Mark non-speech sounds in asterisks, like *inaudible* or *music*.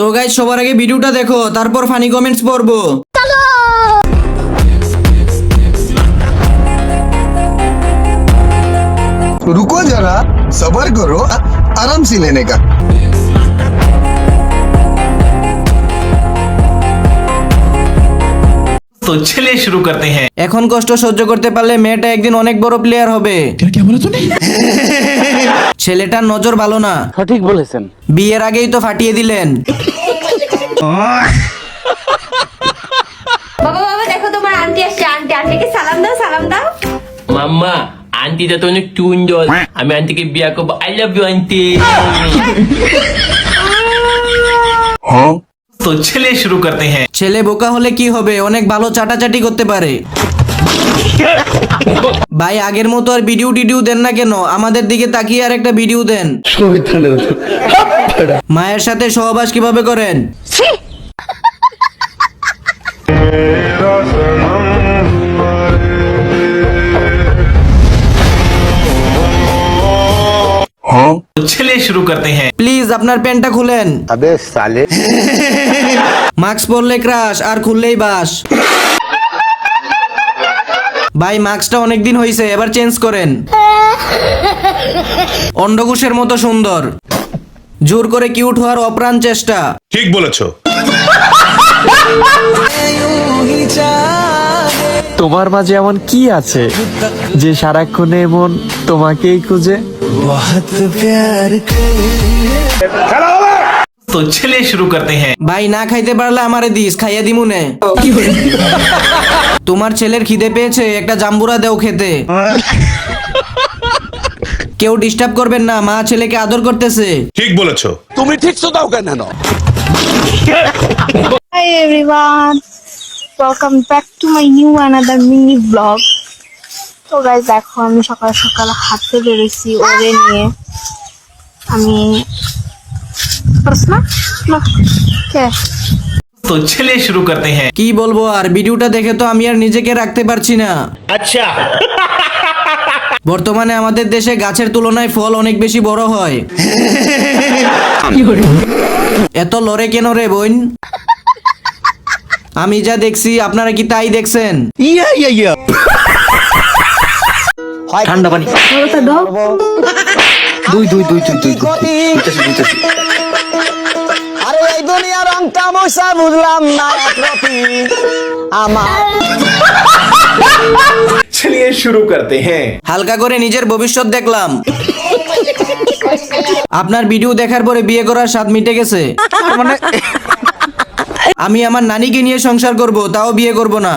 তো গাইজ সবার আগে ভিডিওটা দেখো তারপর ফানি কমেন্টস পড়বো रुको जरा सबर करो आ- आराम से लेने का तो चलिए शुरू करते हैं এখন কষ্ট সহ্য করতে পারলে মেয়েটা একদিন অনেক বড় প্লেয়ার হবে *laughs* ছেলেটার নজর ভালো না সঠিক বলেছেন বিয়ের আগেই তো ফাটিয়ে দিলেন *laughs* বাবা বাবা দেখো তোমার আন্টি আসছে আন্টি আন্টিকে সালাম দাও সালাম দাও মাম্মা আন্টিটা তো অনেক চুঞ্জল আমি আন্টিকে বিয়া করবো আই লাভ ইউ আন্টি *laughs* তো ছেলে শুরু করতে হ্যাঁ। ছেলে বোকা হলে কি হবে? অনেক ভালো চাটাচাটি করতে পারে। ভাই আগের মতো আর ভিডিও টিডিও দেন না কেন? আমাদের দিকে তাকিয়ে আর একটা ভিডিও দেন। মায়ের সাথে সহবাস কীভাবে করেন? *laughs* হ্যাঁ চলে শুরু করতে হ্যাঁ প্লিজ আপনার প্যান্টটা খুলেন। আবে সালে। মাস্ক পরলে ক্রাশ আর খুললেই বাস। ভাই মাস্কটা অনেক দিন হয়েছে এবার চেঞ্জ করেন। অন্ডকুশের মতো সুন্দর। জোর করে কিউট হওয়ার অপ্রাণ চেষ্টা। ঠিক বলেছ। তোমার মাঝে এমন কি আছে যে সারাক্ষণে এমন তোমাকেই খুঁজে। তো ছেলে শুরু করতে হ্যাঁ ভাই না খাইতে পারলে আমারে দিস খাইয়া দিমু নে। তোমার ছেলের খিদে পেয়েছে একটা জাম্বুরা দেও খেতে। কেউ ডিস্টার্ব করবেন না মা ছেলেকে আদর করতেছে। ঠিক বলেছ। তুমি ঠিক তো দাও কেন hi everyone welcome back to my new another mini vlog তো গাইজ দেখো আমি সকাল সকাল হাতে বেরোছি ওরে নিয়ে। আমি তো চলে শুরু করতে হ্যাঁ। কি বলব আর ভিডিওটা দেখে তো আমি আর নিজেকে রাখতে পারছি না। আচ্ছা। বর্তমানে আমাদের দেশে গাছের তুলনায় ফল অনেক বেশি বড় হয়। এত লড়ে কেন রে বোন? আমি যা দেখছি আপনারা কি তাই দেখছেন? ইয়া ইয়া ইয়া। ঠান্ডা পানি দুই দুই দুই দুই দুই আরে এই দুনিয়ার বুঝলাম না আমার চলিয়ে শুরু করতে হ্যাঁ হালকা করে নিজের ভবিষ্যৎ দেখলাম আপনার ভিডিও দেখার পরে বিয়ে করার স্বাদ মিটে গেছে আমি আমার নানিকে নিয়ে সংসার করব তাও বিয়ে করব না